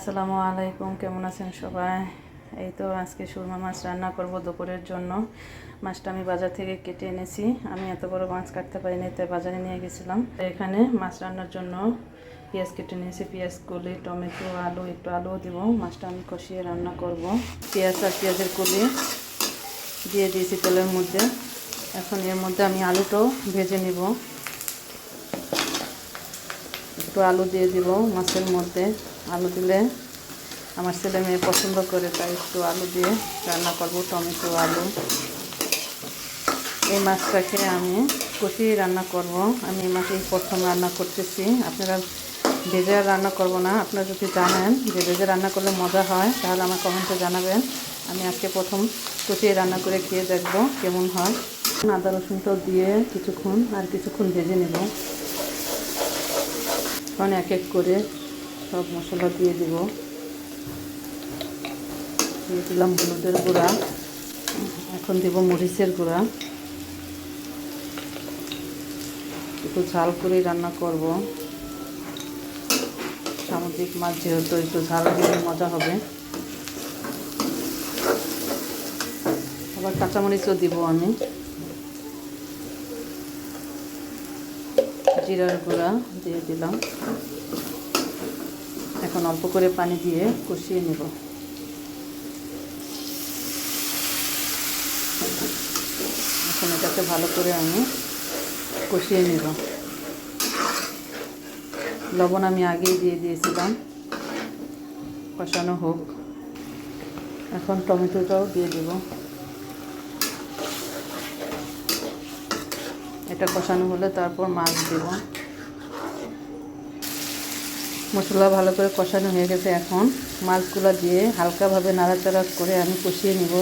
আসসালামু আলাইকুম, কেমন আছেন সবাই? এই তো আজকে সুরমা মাছ রান্না করব দুপুরের জন্য। মাছটা আমি বাজার থেকে কেটে এনেছি। আমি এত বড় মাছ কাটতে পারিনি, তাই বাজারে নিয়ে গেছিলাম। এখানে মাছ রান্নার জন্য পেঁয়াজ কেটে নিয়েছি। পেঁয়াজ কলি টমেটো, আলু, একটু আলুও দিব। মাছটা আমি কষিয়ে রান্না করব। পেঁয়াজ আর পেঁয়াজের কলি দিয়ে দিয়েছি তেলের মধ্যে। এখন এর মধ্যে আমি আলুটাও ভেজে নিব। একটু আলু দিয়ে দিব মাছের মধ্যে। আলু দিলে আমার ছেলে মেয়ে পছন্দ করে, তাই একটু আলু দিয়ে রান্না করব, টমেটো, আলু। এই মাছটাকে আমি কষিয়ে রান্না করব। আমি এই মাছই প্রথম রান্না করতেছি। আপনারা ভেজে রান্না করব না। আপনারা যদি জানেন যে ভেজে রান্না করলে মজা হয়, তাহলে আমার কমেন্টে জানাবেন। আমি আজকে প্রথম কষিয়ে রান্না করে খেয়ে দেখব কেমন হয়। আদা রসুনটাও দিয়ে কিছুক্ষণ আর কিছুক্ষণ ভেজে নেব। এখন এক এক করে সব মশলা দিয়ে দিব। দিয়ে দিলাম হলুদের গুঁড়া। এখন দিব মরিচের গুঁড়া। একটু ঝাল করে রান্না করব। সামুদ্রিক মাছ যেহেতু একটু ঝাল দিলে মজা হবে। আবার কাঁচামরিচও দিব আমি। জিরার গুঁড়া দিয়ে দিলাম। এখন অল্প করে পানি দিয়ে কষিয়ে নেব। এখন এটাকে ভালো করে আমি কষিয়ে নেব। লবণ আমি আগেই দিয়ে দিয়েছিলাম। কষানো হোক। এখন টমেটোটাও দিয়ে দেব। এটা কষানো হলে তারপর মাছ দেব। মশলা ভালো করে কষানো হয়ে গেছে এখন। মাছগুলো দিয়ে হালকাভাবে নাড়াচাড়া করে আমি কষিয়ে নিব।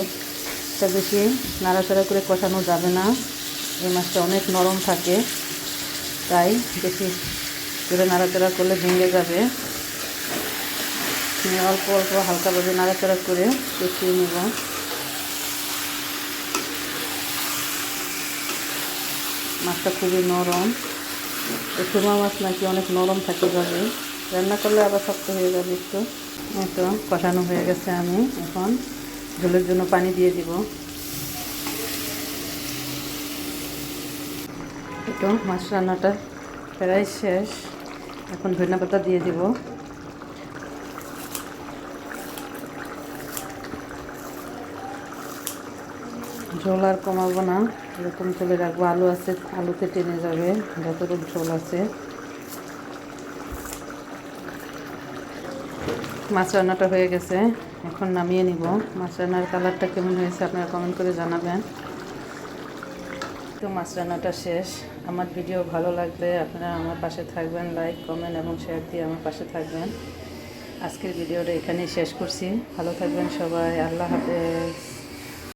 তা বেশি নাড়াচাড়া করে কষানো যাবে না। এই মাছটা অনেক নরম থাকে, তাই বেশি করে নাড়াচাড়া করলে ভেঙে যাবে। অল্প অল্প হালকাভাবে নাড়াচাড়া করে কষিয়ে নেব। মাছটা খুবই নরম। সুরমা মাছ নাকি অনেক নরম থাকে যাবে রান্না করলে আবার শক্ত হয়ে যাবে একটু। তো, কষানো হয়ে গেছে আমি এখন। ঝোলের জন্য পানি দিয়ে দিব। একটু মাছ রান্নাটা প্রায় শেষ। এখন ধনিয়া পাতা দিয়ে দিব। ঝোল আর কমাবো না। এরকম চলে রাখব। আলু আছে, আলুতে টেনে যাবে। যতটুকু ঝোল আছে। মাছ রান্নাটা হয়ে গেছে। এখন নামিয়ে নিব। মাছ রান্নার কালারটা কেমন হয়েছে আপনারা কমেন্ট করে জানাবেন। তো মাছ রান্নাটা শেষ। আমার ভিডিও ভালো লাগলে আপনারা আমার পাশে থাকবেন লাইক কমেন্ট এবং শেয়ার দিয়ে আমার পাশে থাকবেন। আজকের ভিডিওটা এখানেই শেষ করছি। ভালো থাকবেন সবাই। আল্লাহ হাফেজ।